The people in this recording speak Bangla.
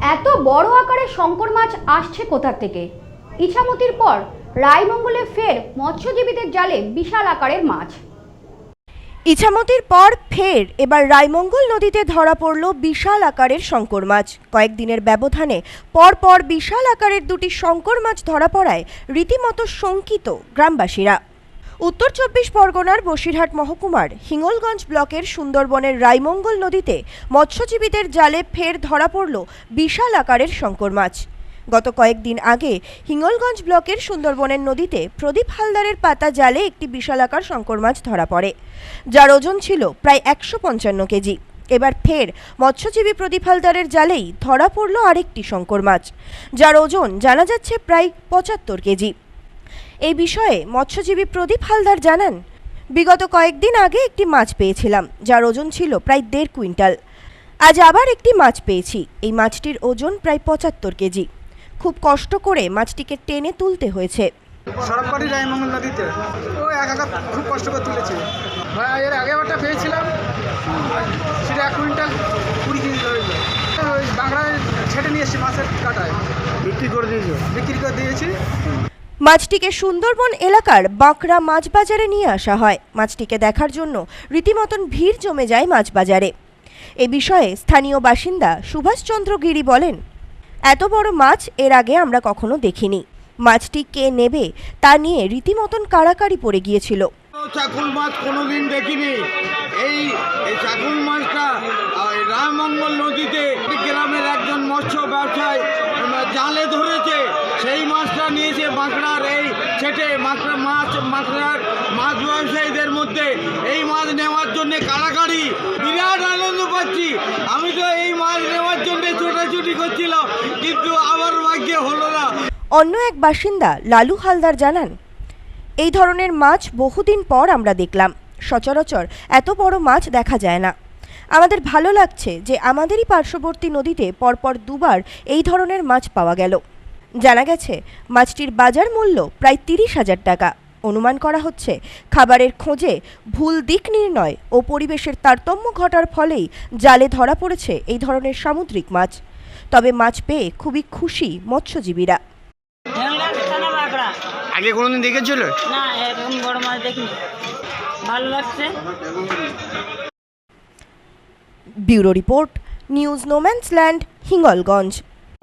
এত বড় আকারে শঙ্কর মাছ আসছে কোথা থেকে? ইছামতির পর রায়মঙ্গলে ফের মৎস্যজীবীদের জালে বিশাল আকারের মাছ। ইছামতির পর ফের এবার রায়মঙ্গল নদীতে ধরা পড়ল বিশাল আকারের শঙ্কর মাছ। কয়েকদিনের ব্যবধানে পরপর বিশাল আকারের দুটি শঙ্কর মাছ ধরা পড়ায় রীতিমতো শঙ্কিত গ্রামবাসীরা। উত্তর চব্বিশ পরগনার বসিরহাট মহকুমার হিঙ্গলগঞ্জ ব্লকের সুন্দরবনের রায়মঙ্গল নদীতে মৎস্যজীবীদের জালে ফের ধরা পড়ল বিশাল আকারের শঙ্কর মাছ। গত কয়েকদিন আগে হিঙ্গলগঞ্জ ব্লকের সুন্দরবনের নদীতে প্রদীপ হালদারের পাতা জালে একটি বিশালাকার শঙ্কর মাছ ধরা পড়ে, যার ওজন ছিল প্রায় একশো পঞ্চান্ন কেজি। এবার ফের মৎস্যজীবী প্রদীপ হালদারের জালেই ধরা পড়ল আরেকটি শঙ্কর মাছ, যার ওজন জানা যাচ্ছে প্রায় পঁচাত্তর কেজি। এই বিষয়ে মৎস্যজীবী প্রদীপ হালদার জানান বিগত কয়েকদিন আগে একটি মাছ পেয়েছিলাম যার ওজন ছিল প্রায় দেড় কুইন্টাল। আজ আবার একটি মাছ পেয়েছি। এই মাছটির ওজন প্রায় পঁচাত্তর কেজি। খুব কষ্ট করে মাছটিকে টেনে তুলতে হয়েছে। সড়কপাড়ি রায়মঙ্গল নদীতে। ও এক খুব কষ্ট করে তুলেছি। ভাই এর আগে একটা পেয়েছিলাম। সেটা এক কুইন্টাল কুড়ি কেজি বাংলায় ছেটে নিয়ে এসেছি মাছের কাটায়। বিক্রি করে দিয়েছি? বিক্রি করে দিয়েছি। মাছটিকে সুন্দরবন এলাকার বাঁকড়া মাছ বাজারে নিয়ে আসা হয়। মাছটিকে দেখার জন্য রীতিমতন ভিড় জমে যায় মাছ বাজারে এ বিষয়ে স্থানীয় বাসিন্দা সুভাষচন্দ্র গিরি বলেন, এত বড় মাছ এর আগে আমরা কখনো দেখিনি। মাছটি কে নেবে তা নিয়ে রীতিমতন কাড়াকাড়ি পড়ে গিয়েছিল। চাকুল মাছ কোনোদিন দেখিনি। এই চাকুল মাছটা রামমঙ্গল নদীতে গ্রামের একজন মৎস্য ব্যবসায়ী জালে ধরেছে। সেই নিয়েছে বাঁকড়ার এই ছেটে, মাকড়া মাছ, মাকড়ার মাছ ব্যবসায়ীদের মধ্যে। এই মাছ নেওয়ার জন্য কাড়াকাড়ি বিরাট আনন্দ পাচ্ছি। আমি তো এই মাছ নেওয়ার জন্য ছোটাছুটি করছিলাম, কিন্তু আমার ভাগ্যে হলো না। অন্য এক বাসিন্দা লালু হালদার জানান, এই ধরনের মাছ বহুদিন পর আমরা দেখলাম। সচরাচর এত বড় মাছ দেখা যায় না। আমাদের ভালো লাগছে যে আমাদেরই পার্শ্ববর্তী নদীতে পরপর দুবার এই ধরনের মাছ পাওয়া গেল। জানা গেছে মাছটির বাজার মূল্য প্রায় তিরিশ হাজার টাকা। অনুমান করা হচ্ছে খাবারের খোঁজে ভুল দিক নির্ণয় ও পরিবেশের তারতম্য ঘটার ফলেই জালে ধরা পড়েছে এই ধরনের সামুদ্রিক মাছ। তবে মাছ পেয়ে খুবই খুশি মৎস্যজীবীরা। আগে কোনোদিন দেখেছিল? না এরকম বড় মাছ দেখিনি। ভালো লাগছে। Bureau report news no man's land Hingalganj.